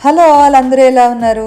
Hello all అందరూ ఎలా ఉన్నారు?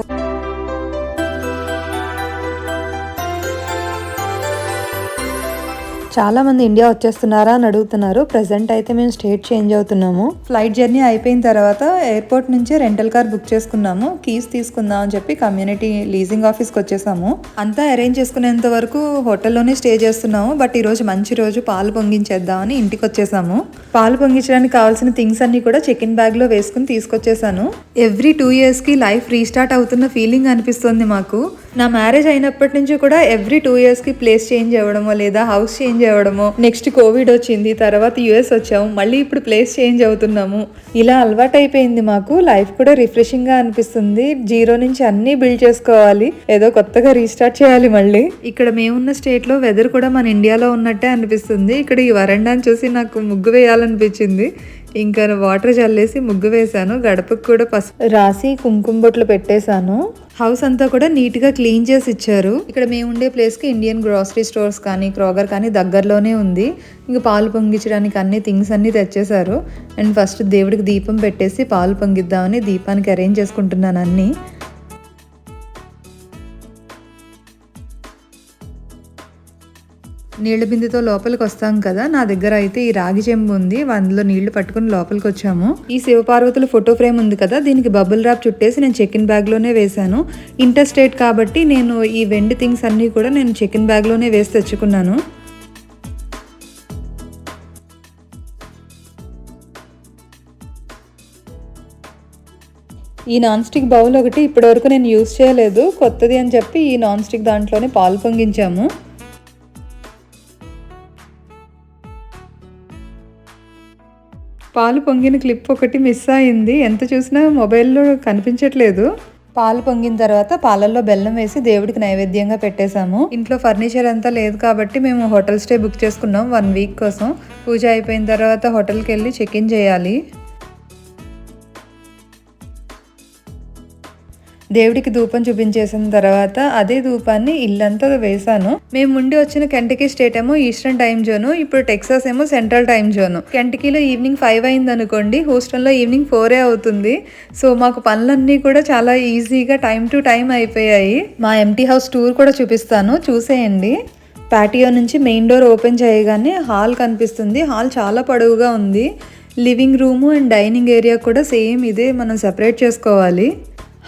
చాలామంది ఇండియా వచ్చేస్తున్నారా అని అడుగుతున్నారు. ప్రెసెంట్ అయితే మేము స్టేట్ చేంజ్ అవుతున్నాము. ఫ్లైట్ జర్నీ అయిపోయిన తర్వాత ఎయిర్పోర్ట్ నుంచి రెంటల్ కార్ బుక్ చేసుకున్నాము. కీస్ తీసుకుందాం అని చెప్పి కమ్యూనిటీ లీజింగ్ ఆఫీస్కి వచ్చేసాము. అంతా అరేంజ్ చేసుకునేంత వరకు హోటల్లోనే స్టే చేస్తున్నాము. బట్ ఈరోజు మంచి రోజు పాలు పొంగించేద్దామని ఇంటికి వచ్చేసాము. పాలు పొంగించడానికి కావాల్సిన థింగ్స్ అన్ని కూడా చెక్ ఇన్ బ్యాగ్లో వేసుకుని తీసుకొచ్చేసాను. ఎవ్రీ టూ ఇయర్స్కి లైఫ్ రీస్టార్ట్ అవుతున్న ఫీలింగ్ అనిపిస్తుంది మాకు. నా మ్యారేజ్ అయినప్పటి నుంచి కూడా ఎవ్రీ టూ ఇయర్స్కి ప్లేస్ చేంజ్ అవ్వడమో లేదా హౌస్ చేంజ్ అవ్వడమో నెక్స్ట్ కోవిడ్ వచ్చింది తర్వాత యుఎస్ వచ్చాము మళ్ళీ ఇప్పుడు ప్లేస్ చేంజ్ అవుతున్నాము. ఇలా అలవాటు అయిపోయింది మాకు. లైఫ్ కూడా రిఫ్రెషింగ్గా అనిపిస్తుంది. జీరో నుంచి అన్ని బిల్డ్ చేసుకోవాలి. ఏదో కొత్తగా రీస్టార్ట్ చేయాలి మళ్ళీ. ఇక్కడ మేమున్న స్టేట్లో వెదర్ కూడా మన ఇండియాలో ఉన్నట్టే అనిపిస్తుంది. ఇక్కడ ఈ వరండాని చూసి నాకు ముగ్గు వేయాలనిపించింది. ఇంకా వాటర్ చల్లేసి ముగ్గు వేశాను. గడపకు కూడా పసుపు రాసి కుంకుమ బొట్లు పెట్టేశాను. హౌస్ అంతా కూడా నీట్గా క్లీన్ చేసి ఇచ్చారు. ఇక్కడ మేము ఉండే ప్లేస్కి ఇండియన్ గ్రోసరీ స్టోర్స్ కానీ క్రోగర్ కానీ దగ్గరలోనే ఉంది. ఇంకా పాలు పొంగించడానికి అన్ని థింగ్స్ అన్ని తెచ్చేశారు. అండ్ ఫస్ట్ దేవుడికి దీపం పెట్టేసి పాలు పొంగిద్దామని దీపానికి అరేంజ్ చేసుకుంటున్నాను అన్ని. నీళ్ళ బిందెతో లోపలికి వస్తాం కదా నా దగ్గర అయితే ఈ రాగి చెంబు ఉంది. అందులో నీళ్ళు పట్టుకుని లోపలికి వచ్చాము ఈ శివపార్వతుల ఫోటో ఫ్రేమ్ ఉంది కదా దీనికి బబుల్ ర్యాప్ చుట్టేసి నేను చెక్ బ్యాగ్లోనే బ్యాగ్లోనే వేశాను. ఇంటర్ స్టేట్ కాబట్టి నేను ఈ వెండి థింగ్స్ అన్నీ కూడా నేను చెక్ బ్యాగ్లోనే బ్యాగ్లోనే వేసి తెచ్చుకున్నాను. ఈ నాన్ స్టిక్ బౌల్ ఒకటి ఇప్పటివరకు నేను యూజ్ చేయలేదు. కొత్తది అని చెప్పి ఈ నాన్ స్టిక్ దాంట్లోనే పాలు పొంగించాము. పాలు పొంగిన క్లిప్ ఒకటి మిస్ అయింది. ఎంత చూసినా మొబైల్లో కనిపించట్లేదు. పాలు పొంగిన తర్వాత పాలల్లో బెల్లం వేసి దేవుడికి నైవేద్యంగా పెట్టేశాము. ఇంట్లో ఫర్నిచర్ అంతా లేదు కాబట్టి మేము హోటల్ స్టే బుక్ చేసుకున్నాం వన్ వీక్ కోసం. పూజ అయిపోయిన తర్వాత హోటల్కి వెళ్ళి చెక్ ఇన్ చేయాలి. దేవుడికి ధూపం చూపించేసిన తర్వాత అదే ధూపాన్ని ఇల్లంతా వేసాను మేము ముండి వచ్చిన కెంటకీ స్టేట్ ఏమో ఈస్టర్న్ టైం జోను ఇప్పుడు టెక్సాస్ ఏమో సెంట్రల్ టైం జోను. కెంటకీలో ఈవినింగ్ ఫైవ్ అయింది అనుకోండి హూస్టన్లో ఈవినింగ్ ఫోరే అవుతుంది. సో మాకు పనులన్నీ కూడా చాలా ఈజీగా టైం టు టైం అయిపోయాయి. మా ఎంటీ హౌస్ టూర్ కూడా చూపిస్తాను చూసేయండి. పాటియో నుంచి మెయిన్ డోర్ ఓపెన్ చేయగానే హాల్ కనిపిస్తుంది. హాల్ చాలా పొడవుగా ఉంది. Living room and dining area కూడా సేమ్ ఇదే మనం సెపరేట్ చేసుకోవాలి.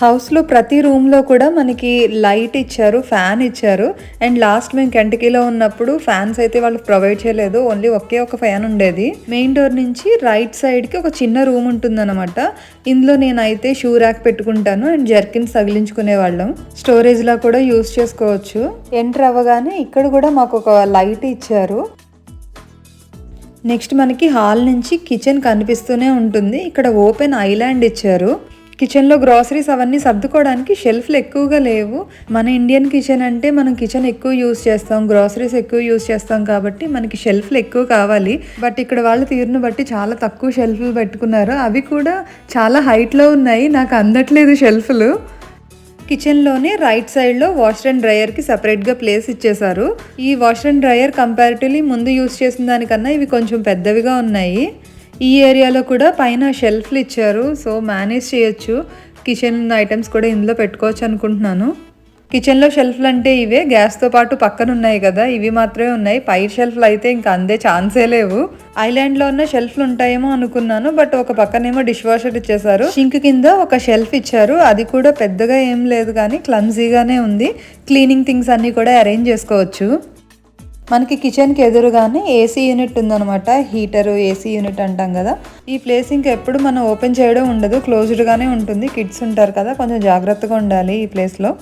హౌస్లో ప్రతి రూమ్లో కూడా మనకి లైట్ ఇచ్చారు ఫ్యాన్ ఇచ్చారు. అండ్ లాస్ట్ మేము కెంటకీలో ఉన్నప్పుడు ఫ్యాన్స్ అయితే వాళ్ళు ప్రొవైడ్ చేయలేదు. ఓన్లీ ఒకే ఒక ఫ్యాన్ ఉండేది. మెయిన్ డోర్ నుంచి రైట్ సైడ్కి ఒక చిన్న రూమ్ ఉంటుందన్నమాట. ఇందులో నేనైతే షూ ర్యాక్ పెట్టుకుంటాను అండ్ జర్కిన్స్ తగిలించుకునే వాళ్ళం స్టోరేజ్లా కూడా యూస్ చేసుకోవచ్చు. ఎంటర్ అవ్వగానే ఇక్కడ కూడా మాకు ఒక లైట్ ఇచ్చారు. నెక్స్ట్ మనకి హాల్ నుంచి కిచెన్ కనిపిస్తూనే ఉంటుంది. ఇక్కడ ఓపెన్ ఐలాండ్ ఇచ్చారు. కిచెన్లో గ్రాసరీస్ అవన్నీ సర్దుకోవడానికి షెల్ఫ్లు ఎక్కువగా లేవు. మన ఇండియన్ కిచెన్ అంటే మనం కిచెన్ ఎక్కువ యూస్ చేస్తాం గ్రాసరీస్ ఎక్కువ యూస్ చేస్తాం కాబట్టి మనకి షెల్ఫ్లు ఎక్కువ కావాలి. బట్ ఇక్కడ వాళ్ళ తీరును బట్టి చాలా తక్కువ షెల్ఫ్లు పెట్టుకున్నారు. అవి కూడా చాలా హైట్లో ఉన్నాయి. నాకు అందట్లేదు షెల్ఫ్లు. కిచెన్లోనే రైట్ సైడ్లో వాషర్ అండ్ డ్రయర్కి సపరేట్గా ప్లేస్ ఇచ్చేశారు. ఈ వాషర్ అండ్ డ్రయర్ కంపారిటివ్లీ ముందు యూస్ చేసిన దానికన్నా ఇవి కొంచెం పెద్దవిగా ఉన్నాయి. ఈ ఏరియాలో కూడా పైన షెల్ఫ్లు ఇచ్చారు. సో మేనేజ్ చేయొచ్చు. కిచెన్ ఐటమ్స్ కూడా ఇందులో పెట్టుకోవచ్చు అనుకుంటున్నాను. కిచెన్లో షెల్ఫ్లు అంటే ఇవే. గ్యాస్తో పాటు పక్కన ఉన్నాయి కదా. ఇవి మాత్రమే ఉన్నాయి. పై షెల్ఫ్లు అయితే ఇంకా అందే ఛాన్సే లేవు. ఐలాండ్లో ఉన్న షెల్ఫ్లు ఉంటాయేమో అనుకున్నాను. బట్ ఒక పక్కనేమో డిష్ వాషర్ ఇచ్చేసారు సింక్ కింద ఒక షెల్ఫ్ ఇచ్చారు. అది కూడా పెద్దగా ఏం లేదు కానీ క్లమ్జీగానే ఉంది. క్లీనింగ్ థింగ్స్ అన్నీ కూడా అరేంజ్ చేసుకోవచ్చు. మనకి కిచెన్కి ఎదురుగానే ఏసీ యూనిట్ ఉందన్నమాట. హీటరు ఏసీ యూనిట్ అంటాం కదా. ఈ ప్లేస్ ఇంకా ఎప్పుడు మనం ఓపెన్ చేయడం ఉండదు. క్లోజ్డ్గానే ఉంటుంది. కిడ్స్ ఉంటారు కదా. కొంచెం జాగ్రత్తగా ఉండాలి ఈ ప్లేస్లో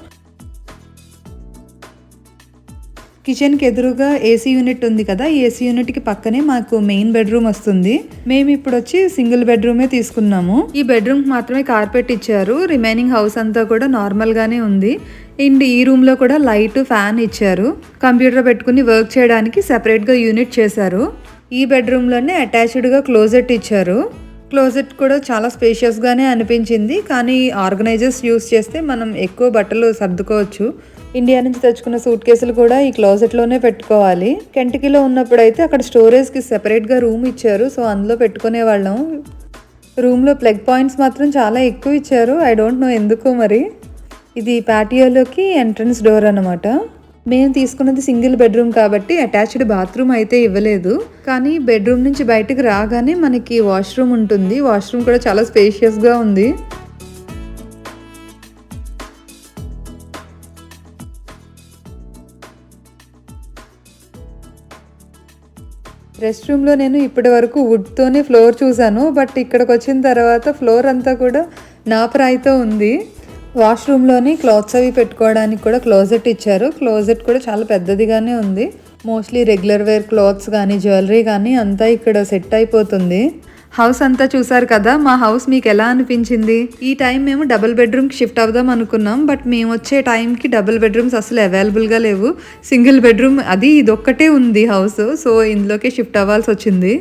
కిచెన్కి ఎదురుగా ఏసీ యూనిట్ ఉంది కదా. ఈ ఏసీ యూనిట్కి పక్కనే మాకు మెయిన్ బెడ్రూమ్ వస్తుంది. మేము ఇప్పుడు వచ్చి సింగిల్ బెడ్రూమే తీసుకున్నాము. ఈ బెడ్రూమ్కి మాత్రమే కార్పెట్ ఇచ్చారు. రిమైనింగ్ హౌస్ అంతా కూడా నార్మల్గానే ఉంది. అండ్ ఈ రూమ్లో కూడా లైట్ ఫ్యాన్ ఇచ్చారు. కంప్యూటర్ పెట్టుకుని వర్క్ చేయడానికి సెపరేట్గా యూనిట్ చేశారు. ఈ బెడ్రూమ్లోనే అటాచ్డ్గా క్లోజెట్ ఇచ్చారు. క్లోజెట్ కూడా చాలా స్పేషియస్గానే అనిపించింది. కానీ ఆర్గనైజర్స్ యూస్ చేస్తే మనం ఎక్కువ బట్టలు సర్దుకోవచ్చు. ఇండియా నుంచి తెచ్చుకున్న సూట్ కేసులు కూడా ఈ క్లోజెట్లోనే పెట్టుకోవాలి. కెంటికీలో ఉన్నప్పుడైతే అక్కడ స్టోరేజ్కి సెపరేట్గా రూమ్ ఇచ్చారు. సో అందులో పెట్టుకునే వాళ్ళం రూమ్లో ప్లగ్ పాయింట్స్ మాత్రం చాలా ఎక్కువ ఇచ్చారు. ఐ డోంట్ నో ఎందుకో మరి. ఇది పాటియోలోకి ఎంట్రన్స్ డోర్ అనమాట మేము తీసుకున్నది సింగిల్ బెడ్రూమ్ కాబట్టి అటాచ్డ్ బాత్రూమ్ అయితే ఇవ్వలేదు. కానీ బెడ్రూమ్ నుంచి బయటకు రాగానే మనకి వాష్రూమ్ ఉంటుంది. వాష్రూమ్ కూడా చాలా స్పేషియస్గా ఉంది. రెస్ట్ రూమ్లో నేను ఇప్పటి వరకు వుడ్తోనే ఫ్లోర్ చూశాను. బట్ ఇక్కడికి వచ్చిన తర్వాత ఫ్లోర్ అంతా కూడా నాపరాయితో ఉంది. వాష్రూమ్లోని క్లాత్స్ అవి పెట్టుకోవడానికి కూడా క్లోజెట్ ఇచ్చారు. క్లోజెట్ కూడా చాలా పెద్దదిగానే ఉంది. మోస్ట్లీ రెగ్యులర్ వేర్ క్లాత్స్ కానీ జ్యువెలరీ కానీ అంతా ఇక్కడ సెట్ అయిపోతుంది. హౌస్ అంతా చూసారు కదా మా హౌస్ మీకు ఎలా అనిపించింది? ఈ టైం మేము డబుల్ బెడ్రూమ్కి షిఫ్ట్ అవుదాం అనుకున్నాం బట్ మేము వచ్చే టైంకి డబుల్ బెడ్రూమ్స్ అసలు అవైలబుల్గా లేవు. సింగిల్ బెడ్రూమ్ అది ఇదొక్కటే ఉంది హౌస్ సో ఇందులోకే షిఫ్ట్ అవ్వాల్సి వచ్చింది.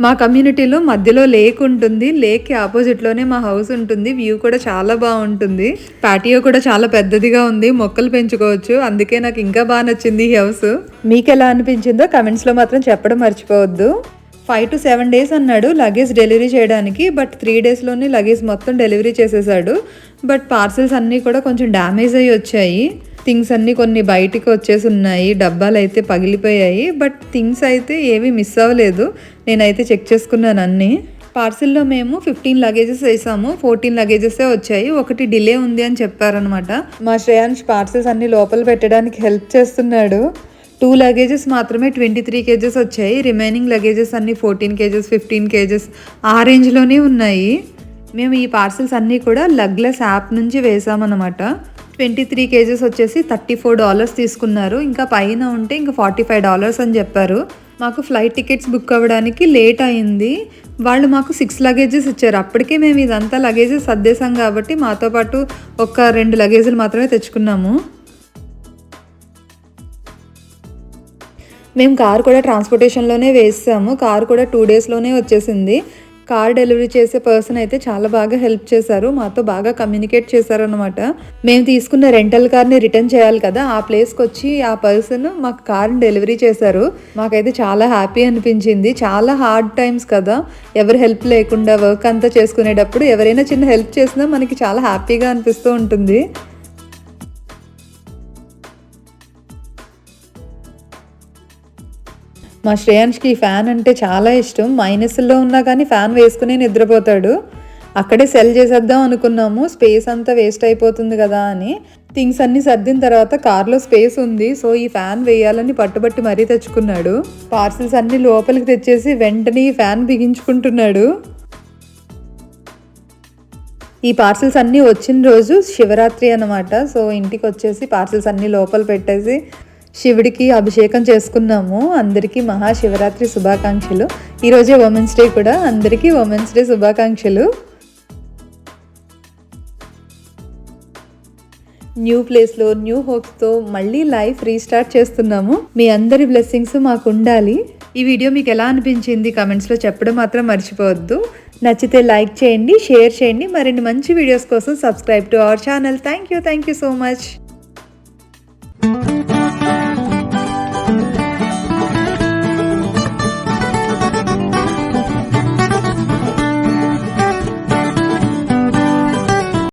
మా కమ్యూనిటీలో మధ్యలో లేక్ ఉంటుంది. లేక్కి ఆపోజిట్లోనే మా హౌస్ ఉంటుంది. వ్యూ కూడా చాలా బాగుంటుంది. పాటియో కూడా చాలా పెద్దదిగా ఉంది. మొక్కలు పెంచుకోవచ్చు. అందుకే నాకు ఇంకా బాగా నచ్చింది ఈ హౌస్. మీకు ఎలా అనిపించిందో కమెంట్స్లో మాత్రం చెప్పడం మర్చిపోవద్దు. ఫైవ్ టు సెవెన్ డేస్ అన్నాడు. లగేజ్ డెలివరీ చేయడానికి బట్ త్రీ డేస్లోనే లగేజ్ మొత్తం డెలివరీ చేసేసాడు. బట్ పార్సెల్స్ అన్నీ కూడా కొంచెం డ్యామేజ్ అయ్యి వచ్చాయి. థింగ్స్ అన్నీ కొన్ని బయటికి వచ్చేసి ఉన్నాయి. డబ్బాలు అయితే పగిలిపోయాయి. బట్ థింగ్స్ అయితే ఏవి మిస్ అవ్వలేదు. నేనైతే చెక్ చేసుకున్నాను అన్నీ. పార్సిల్లో మేము ఫిఫ్టీన్ లగేజెస్ వేసాము. ఫోర్టీన్ లగేజెసే వచ్చాయి. ఒకటి డిలే ఉంది అని చెప్పారనమాట మా శ్రేయాన్స్ పార్సిల్స్ అన్ని లోపల పెట్టడానికి హెల్ప్ చేస్తున్నాడు. టూ లగేజెస్ మాత్రమే ట్వంటీ త్రీ కేజెస్ వచ్చాయి. రిమైనింగ్ లగేజెస్ అన్ని ఫోర్టీన్ కేజెస్ ఫిఫ్టీన్ కేజెస్ ఆ రేంజ్లోనే ఉన్నాయి. మేము ఈ పార్సిల్స్ అన్నీ కూడా లగ్లెస్ యాప్ నుంచి వేసామన్నమాట. ట్వంటీ త్రీ కేజెస్ వచ్చేసి థర్టీ ఫోర్ డాలర్స్ తీసుకున్నారు. ఇంకా పైన ఉంటే ఇంకా ఫార్టీ ఫైవ్ డాలర్స్ అని చెప్పారు. మాకు ఫ్లైట్ టికెట్స్ బుక్ అవ్వడానికి లేట్ అయింది. వాళ్ళు మాకు సిక్స్ లగేజెస్ ఇచ్చారు. అప్పటికే మేము ఇదంతా లగేజెస్ సర్దేశాం కాబట్టి మాతో పాటు ఒక రెండు లగేజీలు మాత్రమే తెచ్చుకున్నాము. మేము కార్ కూడా ట్రాన్స్పోర్టేషన్లోనే వేసాము. కార్ కూడా టూ డేస్లోనే వచ్చేసింది. కార్ డెలివరీ చేసే పర్సన్ అయితే చాలా బాగా హెల్ప్ చేశారు. మాతో బాగా కమ్యూనికేట్ చేశారు అనమాట మేము తీసుకున్న రెంటల్ కార్ని రిటర్న్ చేయాలి కదా ఆ ప్లేస్కి వచ్చి ఆ పర్సన్ మాకు కార్ని డెలివరీ చేశారు. మాకైతే చాలా హ్యాపీ అనిపించింది. చాలా హార్డ్ టైమ్స్ కదా ఎవరు హెల్ప్ లేకుండా వర్క్ అంతా చేసుకునేటప్పుడు ఎవరైనా చిన్న హెల్ప్ చేసినా మనకి చాలా హ్యాపీగా అనిపిస్తూ ఉంటుంది. మా శ్రేయాన్స్కి ఈ ఫ్యాన్ అంటే చాలా ఇష్టం. మైనస్లో ఉన్నా కానీ ఫ్యాన్ వేసుకునే నిద్రపోతాడు. అక్కడే సెల్ చేసేద్దాం అనుకున్నాము. స్పేస్ అంతా వేస్ట్ అయిపోతుంది కదా అని. థింగ్స్ అన్ని సర్దిన తర్వాత కార్లో స్పేస్ ఉంది. సో ఈ ఫ్యాన్ వేయాలని పట్టుబట్టి మరీ తెచ్చుకున్నాడు. పార్సిల్స్ అన్ని లోపలికి తెచ్చేసి వెంటనే ఈ ఫ్యాన్ బిగించుకుంటున్నాడు. ఈ పార్సిల్స్ అన్నీ వచ్చిన రోజు శివరాత్రి అనమాట సో ఇంటికి వచ్చేసి పార్సిల్స్ అన్నీ లోపల పెట్టేసి శివుడికి అభిషేకం చేసుకున్నాము. అందరికీ మహాశివరాత్రి శుభాకాంక్షలు. ఈరోజే ఉమెన్స్ డే కూడా. అందరికీ ఉమెన్స్ డే శుభాకాంక్షలు. న్యూ ప్లేస్లో న్యూ హోప్స్తో మళ్ళీ లైఫ్ రీస్టార్ట్ చేస్తున్నాము. మీ అందరి బ్లెస్సింగ్స్ మాకు ఉండాలి. ఈ వీడియో మీకు ఎలా అనిపించింది కమెంట్స్లో చెప్పడం మాత్రం మర్చిపోవద్దు. నచ్చితే లైక్ చేయండి షేర్ చేయండి. మరిన్ని మంచి వీడియోస్ కోసం subscribe to our channel thank you thank you so much